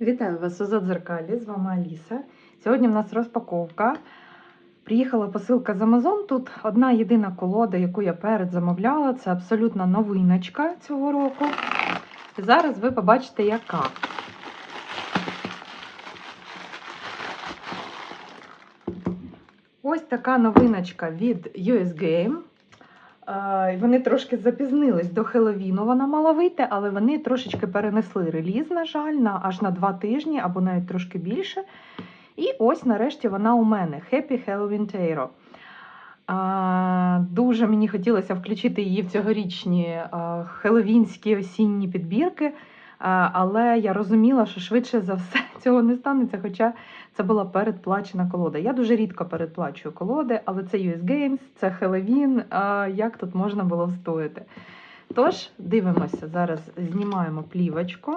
Вітаю вас у Задзеркалі, з вами Аліса. Сьогодні в нас розпаковка. Приїхала посилка з Amazon. Тут одна єдина колода, яку я перед замовляла. Це абсолютна новиночка цього року. І зараз ви побачите, яка. Ось така новиночка від US Game. Вони трошки запізнились до Хеловіну, вона мала вийти, але вони трошечки перенесли реліз, на жаль, на аж на два тижні або навіть трошки більше. І ось нарешті вона у мене Happy Halloween Taro. А, дуже мені хотілося включити її в цьогорічні хеловінські осінні підбірки, але я розуміла, що швидше за все цього не станеться, хоча це була передплачена колода. Я дуже рідко передплачую колоди, але це US Games, це а як тут можна було встояти? Тож, дивимося, зараз знімаємо плівочку.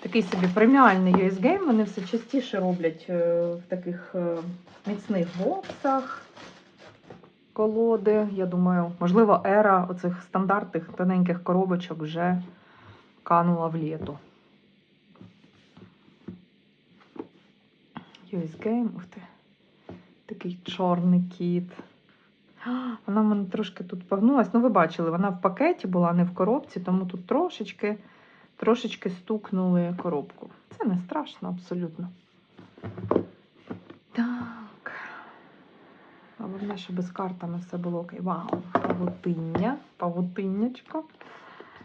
Такий собі преміальний US Game. Вони все частіше роблять е, в таких е, міцних боксах колоди. Я думаю, можливо, ера оцих стандартних тоненьких коробочок вже канула в літу. US Game, ух ти. Такий чорний кіт. Вона в мене трошки тут погнулась. Ну, ви бачили, вона в пакеті була, не в коробці, тому тут трошечки, трошечки стукнули коробку. Це не страшно абсолютно. Так. Головне, щоб з картами все було окей. Вау, павутиння, павутиннячко.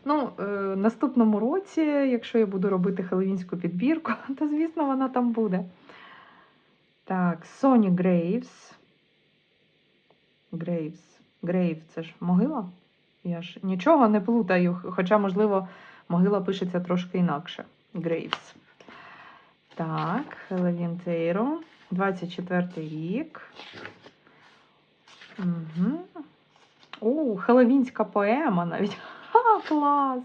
Ну, е, наступному році, якщо я буду робити хеллоуінську підбірку, то, звісно, вона там буде. Так, Соні Грейвс. Грейвс. Грейв це ж могила? Я ж нічого не плутаю, хоча, можливо, могила пишеться трошки інакше. Грейвс. Так, Хеллоуін Тейро. 24 рік. Угу. О, хеллоуінська поема навіть. Ха, клас!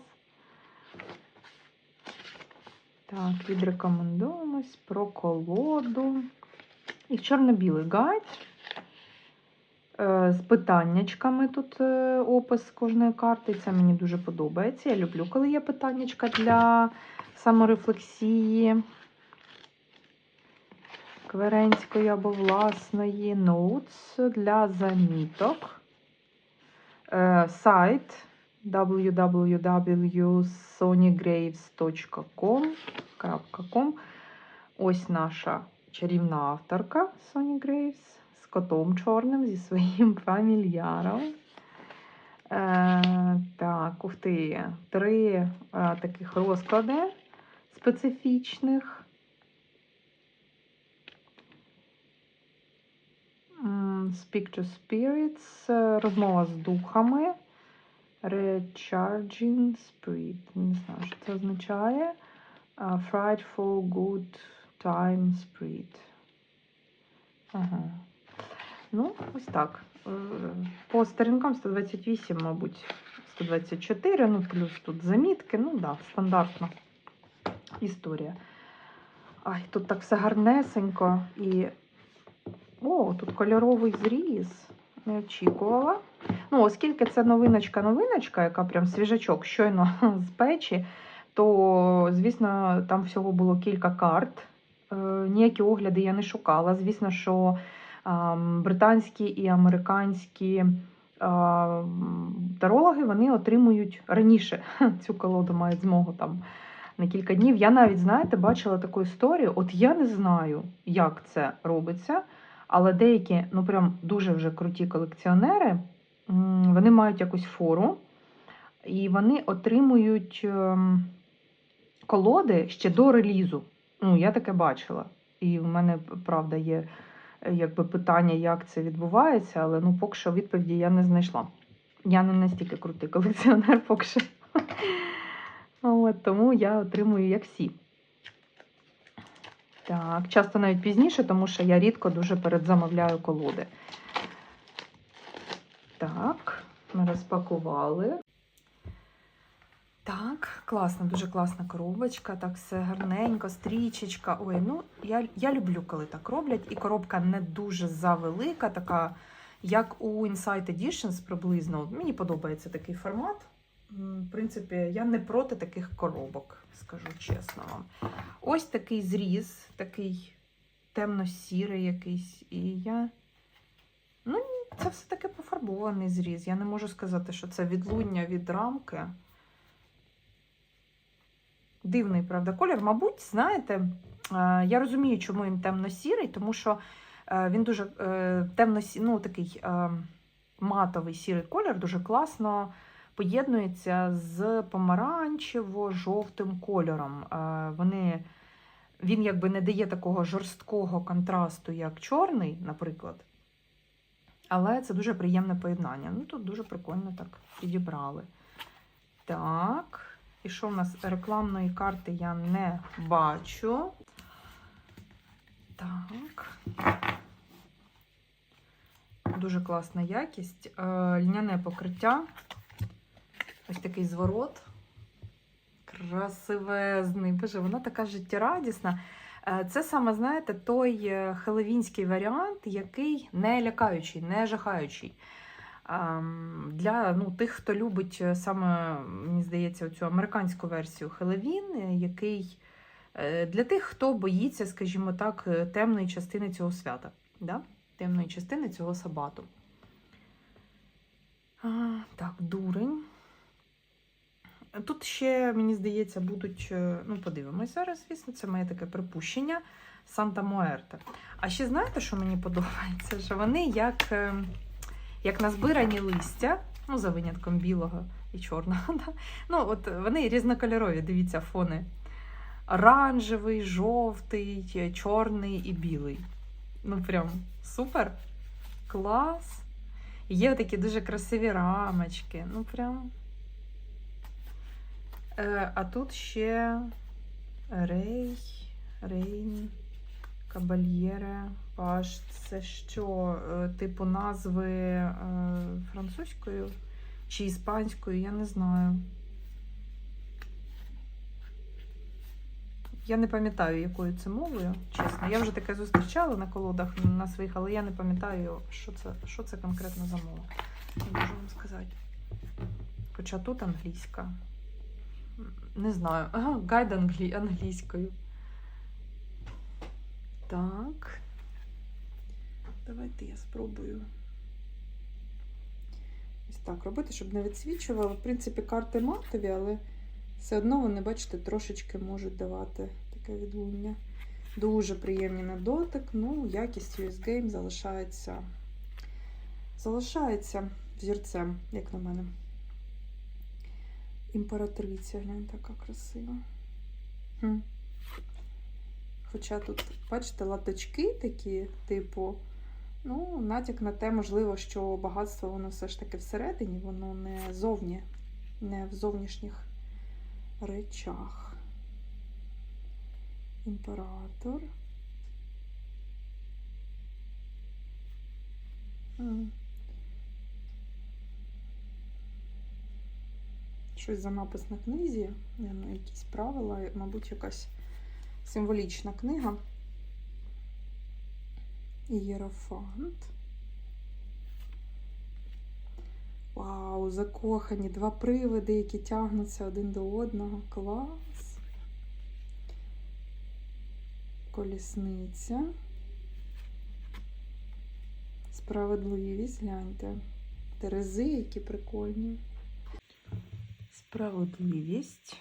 Так, відрекомендуємось про колоду. І чорно-білий гайд. Е, З питаннячками тут е, опис кожної карти. Це мені дуже подобається. Я люблю, коли є питаннячка для саморефлексії. Кверенської або власної. Notes для заміток. Е, Сайт www.sonnygraves.com. Ось наша чарівна авторка Соні Грейвс з котом чорним, зі своїм фамільяром. Е, так, ух ти, три е, таких розклади специфічних. М, Speak to Spirits, розмова з духами. Recharging Spirit. Не знаю, що це означає. Frightful Good Time Spirit. Ага. Ну, ось так. Е, По сторінкам 128, мабуть, 124, ну, плюс тут замітки. Ну, да, стандартна історія. Ай, тут так все гарнесенько і. О, тут кольоровий зріз. Не очікувала. Ну, оскільки це новиночка-новиночка, яка прям свіжачок щойно з печі, то, звісно, там всього було кілька карт. Е, ніякі огляди я не шукала. Звісно, що британські і американські тарологи вони отримують раніше цю колоду, мають змогу там на кілька днів. Я навіть, знаєте, бачила таку історію. От я не знаю, як це робиться. Але деякі, ну прям дуже вже круті колекціонери, вони мають якусь фору, і вони отримують ем, колоди ще до релізу. Ну, я таке бачила. І в мене, правда, є е, якби питання, як це відбувається, але ну, поки що відповіді я не знайшла. Я не настільки крутий колекціонер, поки що. От, тому я отримую як всі. Так, часто навіть пізніше, тому що я рідко дуже передзамовляю колоди. Так, ми розпакували. Так, класна, дуже класна коробочка, так все гарненько, стрічечка. Ой, ну я, я люблю, коли так роблять. І коробка не дуже завелика, така як у Insight Editions приблизно. Мені подобається такий формат. В принципі, я не проти таких коробок, скажу чесно вам. Ось такий зріз, такий темно-сірий якийсь. І я. Ну, це все-таки пофарбований зріз. Я не можу сказати, що це відлуння від рамки. Дивний, правда, колір. Мабуть, знаєте, е, я розумію, чому він темно-сірий, тому що е, він дуже е, темно ну, такий е, матовий сірий колір, дуже класно поєднується з помаранчево-жовтим кольором. Е, Вони, він якби не дає такого жорсткого контрасту, як чорний, наприклад. Але це дуже приємне поєднання. Ну, тут дуже прикольно так підібрали. Так. І що в нас рекламної карти я не бачу. Так. Дуже класна якість. Е, Льняне покриття. Ось такий зворот. Красивезний. Боже, вона така життєрадісна. Е, Це саме, знаєте, той е, хелевінський варіант, який не лякаючий, не жахаючий. Ем, Для ну, тих, хто любить е, саме, мені здається, цю американську версію Хелевін, е, який для тих, хто боїться, скажімо так, темної частини цього свята, да? темної частини цього сабату. А, так, дурень. Тут ще, мені здається, будуть, е, ну, подивимось зараз, звісно, це моє таке припущення Санта Муерте. А ще знаєте, що мені подобається? Що вони як, е, як назбирані листя, ну, за винятком білого і чорного. Да? Ну, от вони різнокольорові, дивіться, фони. Оранжевий, жовтий, е, чорний і білий. Ну, прям супер. Клас. Є такі дуже красиві рамочки. Ну, прям. Е, а тут ще Рей, Рейн, Кабальєре, Паш. Це що? Е, Типу назви е, французькою чи іспанською, я не знаю. Я не пам'ятаю, якою це мовою, чесно. Я вже таке зустрічала на колодах на своїх, але я не пам'ятаю, що це, що це конкретно за мова. Не можу вам сказати. Хоча тут англійська. Не знаю. Гайд англі... англійською. Так. Давайте я спробую. Ось так робити, щоб не відсвічувало. В принципі, карти матові, але все одно вони, бачите, трошечки можуть давати таке відлуння. Дуже приємні на дотик. Ну, якість US Game залишається. Залишається взірцем, як на мене. Імператриця, глянь, така красива. Хм. Хоча тут, бачите, латочки такі, типу, ну, натяк на те, можливо, що багатство воно все ж таки всередині, воно не зовні, не в зовнішніх речах. Імператор. М. Щось за напис на книзі, ну, якісь правила, мабуть, якась символічна книга. Єрофант. Вау, закохані, два привиди, які тягнуться один до одного. Клас. Колісниця. Справедливість, гляньте. Терези, які прикольні. Справедливість.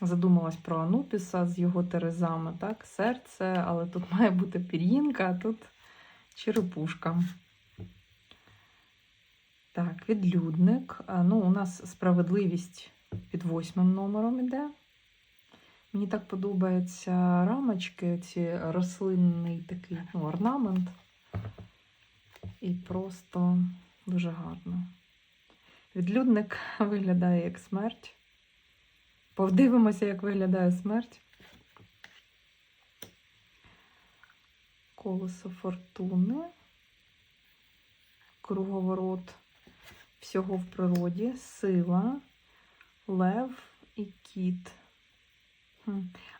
Задумалась про Анупіса з його терезами, так? Серце, але тут має бути пір'їнка, а тут черепушка. Так, відлюдник. Ну, у нас справедливість під восьмим номером іде. Мені так подобаються рамочки, ці рослинний такий ну, орнамент. І просто дуже гарно. Відлюдник виглядає як смерть. Подивимося, як виглядає смерть. Колесо фортуни. Круговорот всього в природі, сила, Лев і кіт.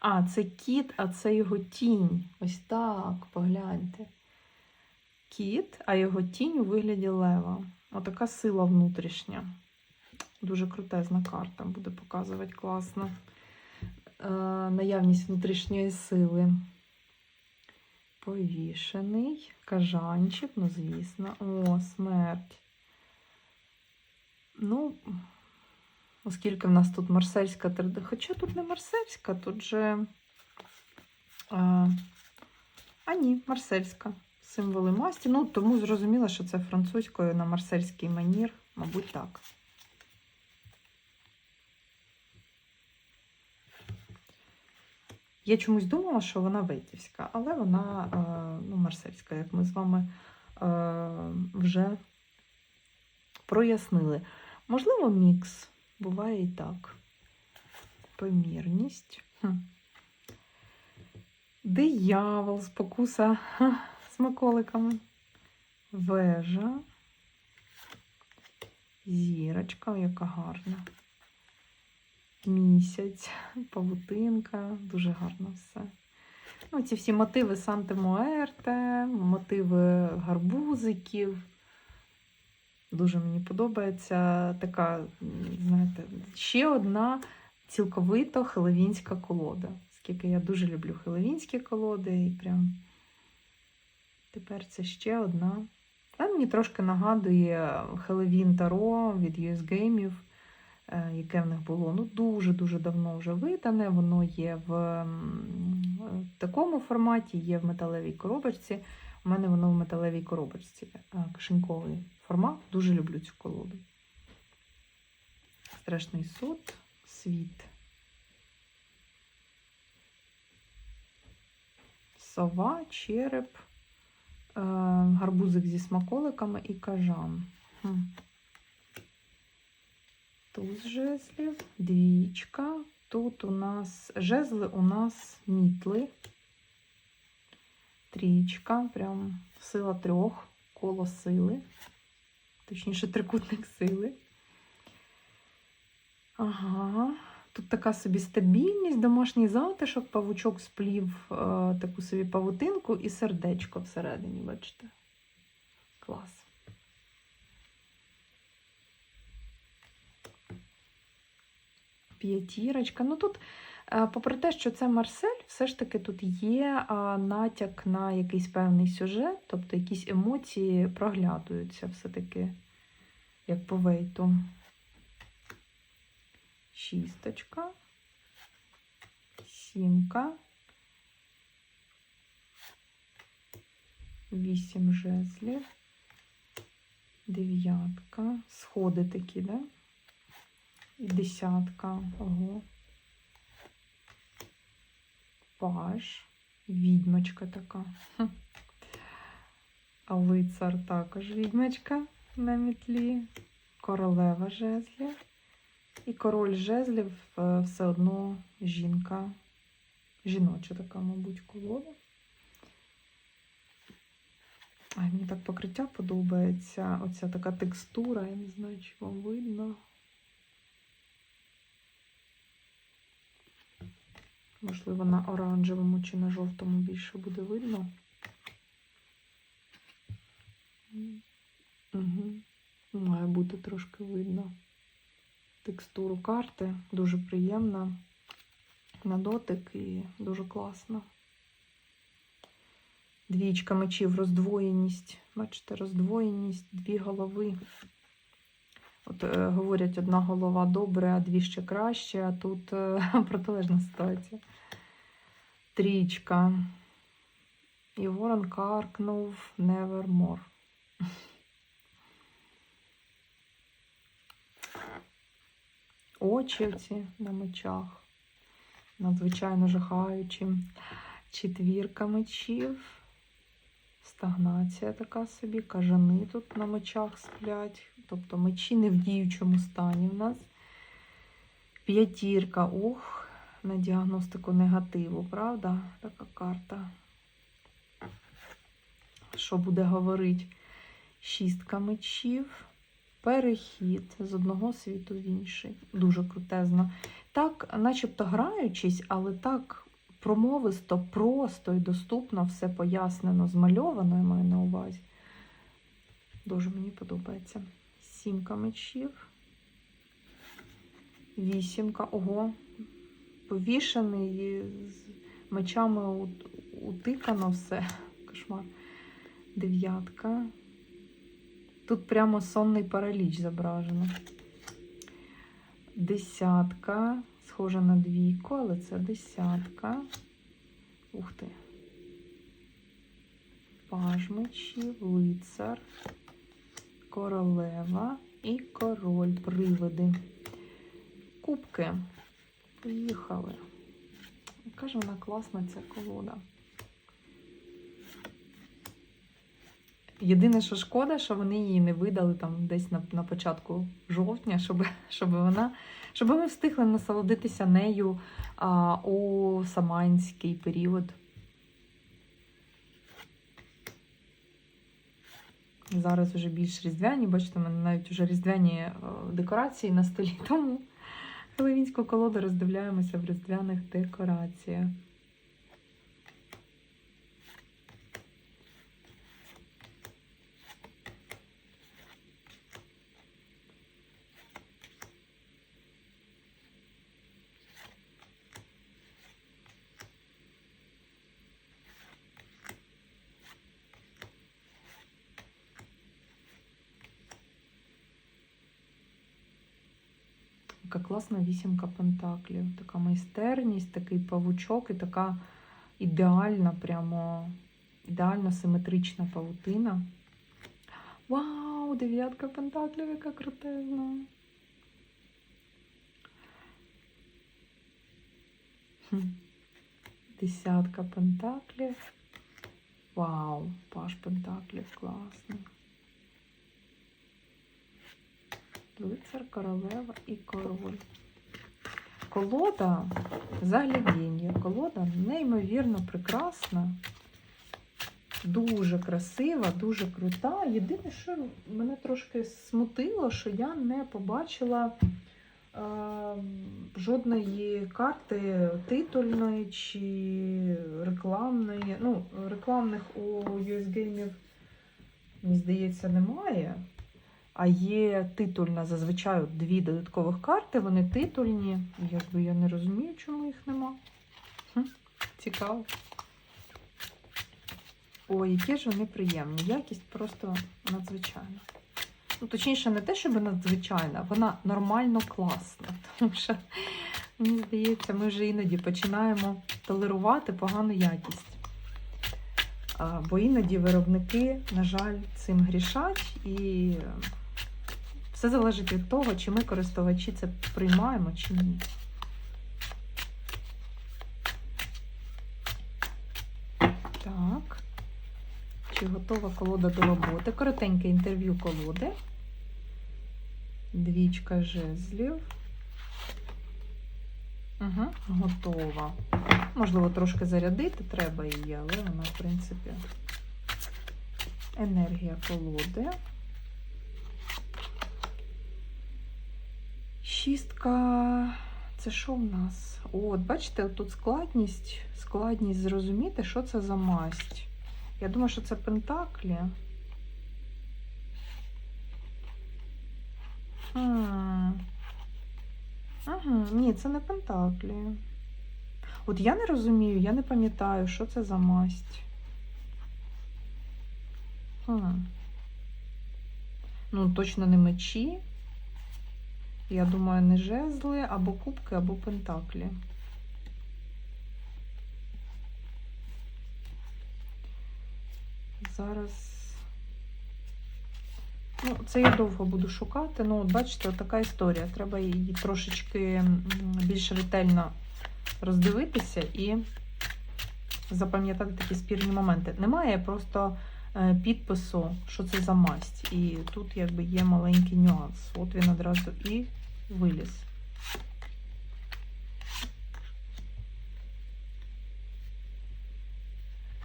А, це кіт, а це його тінь. Ось так, погляньте. Кіт, а його тінь у вигляді лева. Отака сила внутрішня. Дуже крутезна карта, буде показувати класно. Е, наявність внутрішньої сили. Повішений, кажанчик, ну, звісно. О, смерть. Ну, оскільки в нас тут марсельська традиція. Хоча тут не марсельська, тут же. А, а ні, марсельська. Символи масті. Ну, тому зрозуміло, що це французькою на марсельський манір, мабуть, так. Я чомусь думала, що вона ветівська, але вона е, ну, марсельська, як ми з вами е, вже прояснили. Можливо, мікс. Буває і так. Помірність. Диявол, спокуса ха, смаколиками. Вежа. Зірочка, яка гарна. Місяць, павутинка, дуже гарно все. Ну, ці всі мотиви Санте Муерте, мотиви гарбузиків. Дуже мені подобається така, знаєте, ще одна цілковито хелевінська колода. Оскільки я дуже люблю хелевінські колоди, і прям тепер це ще одна. Вона мені трошки нагадує Хелевін Таро від US Gameів, е, яке в них було ну, дуже-дуже давно вже видане. Воно є в такому форматі, є в металевій коробочці. У мене воно в металевій коробочці. е, Кишеньковий формат. Дуже люблю цю колоду. Страшний суд, світ. Сова, череп, е, гарбузик зі смаколиками і кажан. Туз жезлів, двічка. Тут у нас жезли у нас мітли. Трічка, прям сила трьох, коло сили. Точніше, трикутник сили. Ага. Тут така собі стабільність, домашній затишок, павучок сплів е, таку собі павутинку і сердечко всередині, бачите. Клас. П'ятірочка. Ну тут, попри те, що це Марсель, все ж таки тут є е, натяк на якийсь певний сюжет, тобто якісь емоції проглядуються все-таки, як по вейту. Шісточка, сімка, вісім жезлів, дев'ятка, сходи такі, да? І десятка, ого. Паж, відьмочка така. А лицар також відьмочка на мітлі, королева жезлів. І король жезлів е, все одно жінка. Жіноча така, мабуть, колода. Ай, мені так покриття подобається. Оця така текстура, я не знаю, чи вам видно. Можливо, на оранжевому чи на жовтому більше буде видно. Угу. Має бути трошки видно текстуру карти. Дуже приємна на дотик і дуже класно. Двічка мечів, роздвоєність. Бачите, роздвоєність, дві голови. От е, говорять, одна голова добре, а дві ще краще, а тут е, протилежна ситуація. Трічка. І ворон каркнув Nevermore. Очі ці на мечах. Надзвичайно жахаючі. Четвірка мечів. Стагнація така собі. Кажани тут на мечах сплять. Тобто мечі не в діючому стані в нас. П'ятірка. Ух, на діагностику негативу, правда? Така карта. Що буде говорити? Шістка мечів. перехід з одного світу в інший. Дуже крутезно. Так, начебто граючись, але так промовисто, просто і доступно все пояснено, змальовано, я маю на увазі. Дуже мені подобається. Сімка мечів. Вісімка. Ого. Повішений з мечами утикано все. Кошмар. Дев'ятка. Тут прямо сонний параліч зображено. Десятка. Схожа на двійку, але це десятка. Ух ти. Паж лицар, королева і король. Привиди. Кубки. Поїхали. Яка ж вона класна ця колода. Єдине, що шкода, що вони її не видали там десь на, на початку жовтня, щоб, щоб вона, щоб ми встигли насолодитися нею а, у саманський період. Зараз вже більш різдвяні, бачите, у мене навіть вже різдвяні е, декорації на столі, тому Хеловінську колоду роздивляємося в різдвяних декораціях. Яка класна вісімка пентаклів. Така майстерність, такий павучок і така ідеальна, прямо ідеально симетрична павутина. Вау, дев'ятка пентаклів, яка крутезна. Десятка пентаклів. Вау, паш пентаклів, класний. Лицар, королева і король. Колода заглядіння. Колода неймовірно прекрасна, дуже красива, дуже крута. Єдине, що мене трошки смутило, що я не побачила е, жодної карти титульної чи рекламної. Ну, рекламних у US Game, мені здається, немає. А є титульна зазвичай дві додаткових карти, вони титульні. Якби я не розумію, чому їх нема. Хм, цікаво. Ой, які ж вони приємні. Якість просто надзвичайна. Ну, точніше, не те, щоб надзвичайна, вона нормально класна. Тому що, мені здається, ми вже іноді починаємо толерувати погану якість. Бо іноді виробники, на жаль, цим грішать і все залежить від того, чи ми користувачі це приймаємо, чи ні. Так. Чи готова колода до роботи? Коротеньке інтерв'ю колоди. Двічка жезлів. Угу, готова. Можливо, трошки зарядити треба її, але вона, в принципі, енергія колоди. Шістка. Це що в нас? От, бачите, тут складність, складність зрозуміти, що це за масть. Я думаю, що це пентаклі. Ага, ні, це не пентаклі. От я не розумію, я не пам'ятаю, що це за масть. Хм. Ну, точно не мечі. Я думаю, не жезли, або кубки, або пентаклі. Зараз. Ну, це я довго буду шукати. Ну, от бачите, така історія. Треба її трошечки більш ретельно роздивитися і запам'ятати такі спірні моменти. Немає просто е, підпису, що це за масть. І тут якби є маленький нюанс. От він одразу і виліз.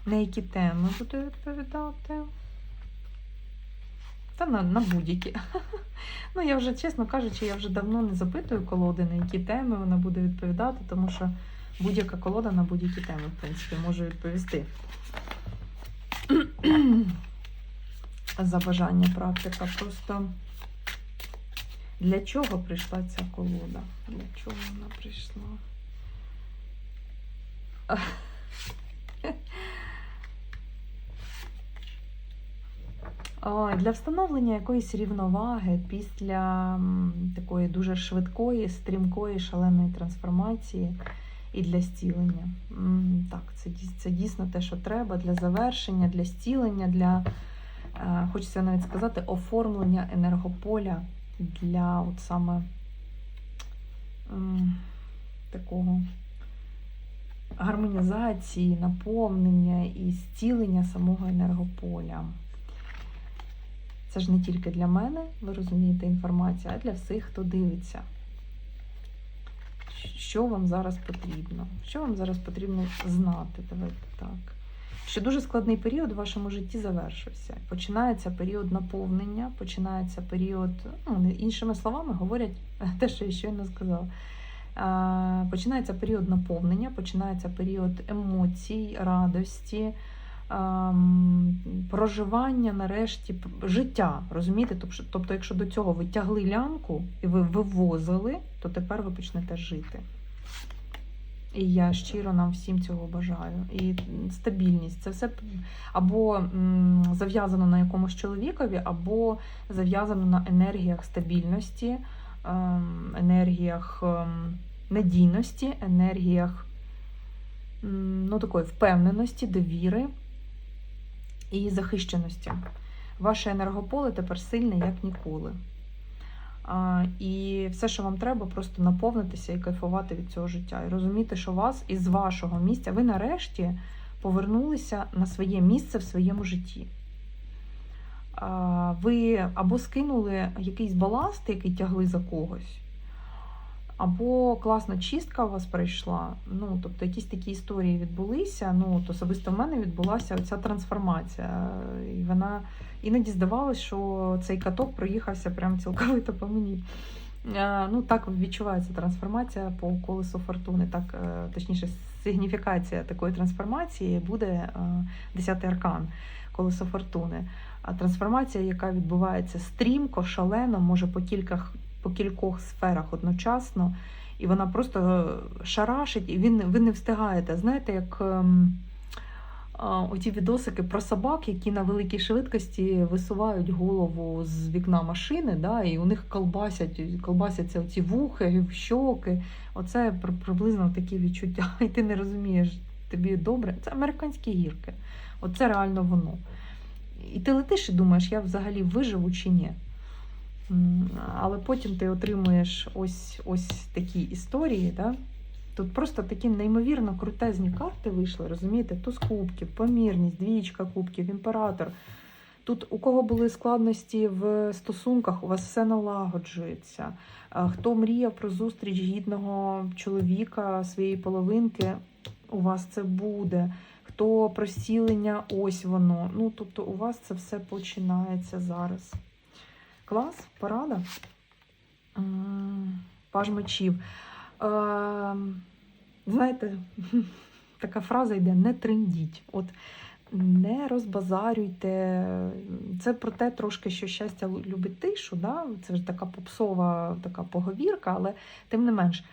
На які теми буду відповідати? Та на, на будь-які. Ну, я вже, чесно кажучи, я вже давно не запитую колоди, на які теми вона буде відповідати, тому що будь-яка колода на будь-які теми, в принципі, може відповісти. За бажання практика. Просто для чого прийшла ця колода? Для чого вона прийшла? Для встановлення якоїсь рівноваги після такої дуже швидкої, стрімкої, шаленої трансформації і для зцілення. М, Так, це, це дійсно те, що треба для завершення, для зцілення, для, е, хочеться навіть сказати, оформлення енергополя для от саме м, такого гармонізації, наповнення і зцілення самого енергополя. Це ж не тільки для мене, ви розумієте, інформація, а для всіх, хто дивиться. Що вам зараз потрібно? Що вам зараз потрібно знати? Давайте так. Що дуже складний період в вашому житті завершився. Починається період наповнення, починається період, ну, іншими словами, говорять те, що я щойно сказала. Починається період наповнення, починається період емоцій, радості, проживання нарешті життя. Розумієте? Тобто, якщо до цього ви тягли лямку і ви вивозили, то тепер ви почнете жити. І я щиро нам всім цього бажаю. І стабільність це все або зав'язано на якомусь чоловікові, або зав'язано на енергіях стабільності, ем, енергіях ем, надійності, енергіях ну, такої впевненості, довіри і захищеності. Ваше енергополе тепер сильне, як ніколи. І все, що вам треба, просто наповнитися і кайфувати від цього життя. І розуміти, що вас із вашого місця, ви нарешті повернулися на своє місце в своєму житті. Ви або скинули якийсь баласт, який тягли за когось, або класна чистка у вас прийшла. Ну, тобто якісь такі історії відбулися. Ну, от особисто в мене відбулася ця трансформація. І вона іноді здавалося, що цей каток проїхався прям цілковито по мені. Е, Ну, так відчувається трансформація по колесу фортуни. Так, е, точніше, сигніфікація такої трансформації буде е, 10-й аркан колесо фортуни. А трансформація, яка відбувається стрімко, шалено, може по кількох, по кількох сферах одночасно, і вона просто шарашить, і він, ви не встигаєте. Знаєте, як ем, а, оті відосики про собак, які на великій швидкості висувають голову з вікна машини, да, і у них колбасять, колбасяться оці вухи, щоки. Оце приблизно такі відчуття. І ти не розумієш, тобі добре. Це американські гірки. Оце реально воно. І ти летиш і думаєш, я взагалі виживу чи ні. Але потім ти отримуєш ось, ось такі історії. Да? Тут просто такі неймовірно крутезні карти вийшли, розумієте? Туз кубків, помірність, двічка кубків, імператор. Тут у кого були складності в стосунках, у вас все налагоджується. Хто мріяв про зустріч гідного чоловіка, своєї половинки, у вас це буде. Хто про зцілення, ось воно. Ну, тобто, у вас це все починається зараз. Клас, порада. Паж мечів. Ем, Знаєте, така фраза йде: не трендіть. От не розбазарюйте. Це про те трошки, що щастя любить тишу. Да? Це ж така попсова така поговірка, але тим не менш.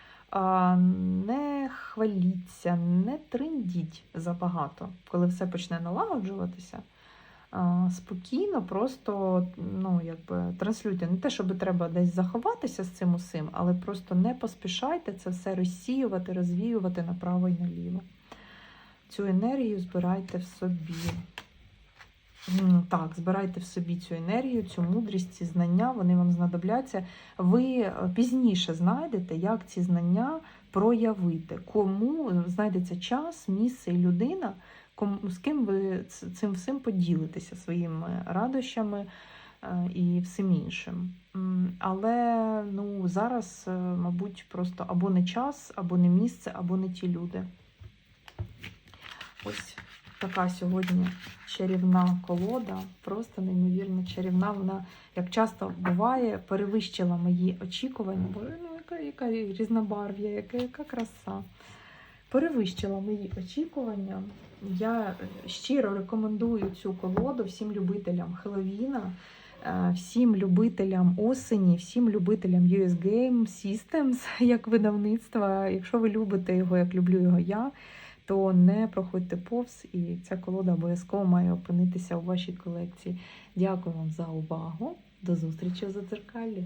Не хваліться, не трендіть забагато, коли все почне налагоджуватися. Спокійно, просто ну, якби, транслюйте. Не те, щоб треба десь заховатися з цим усім, але просто не поспішайте це все розсіювати, розвіювати направо і наліво. Цю енергію збирайте в собі. Так, збирайте в собі цю енергію, цю мудрість, ці знання, вони вам знадобляться. Ви е, пізніше знайдете, як ці знання проявити, кому знайдеться час, місце і людина, з ким ви цим всім поділитеся своїми радощами е, і всім іншим. Але ну, зараз, е, мабуть, просто або не час, або не місце, або не ті люди. Ось така сьогодні чарівна колода, просто неймовірно чарівна. Вона, як часто буває, перевищила мої очікування. Боже, ну яка, яка різнобарв'я, яка, яка краса. Перевищила мої очікування. Я щиро рекомендую цю колоду всім любителям Хеллоуіна, е, всім любителям осені, всім любителям US Game Systems як видавництва. Якщо ви любите його, як люблю його я, то не проходьте повз, і ця колода обов'язково має опинитися у вашій колекції. Дякую вам за увагу. До зустрічі в зазеркалі.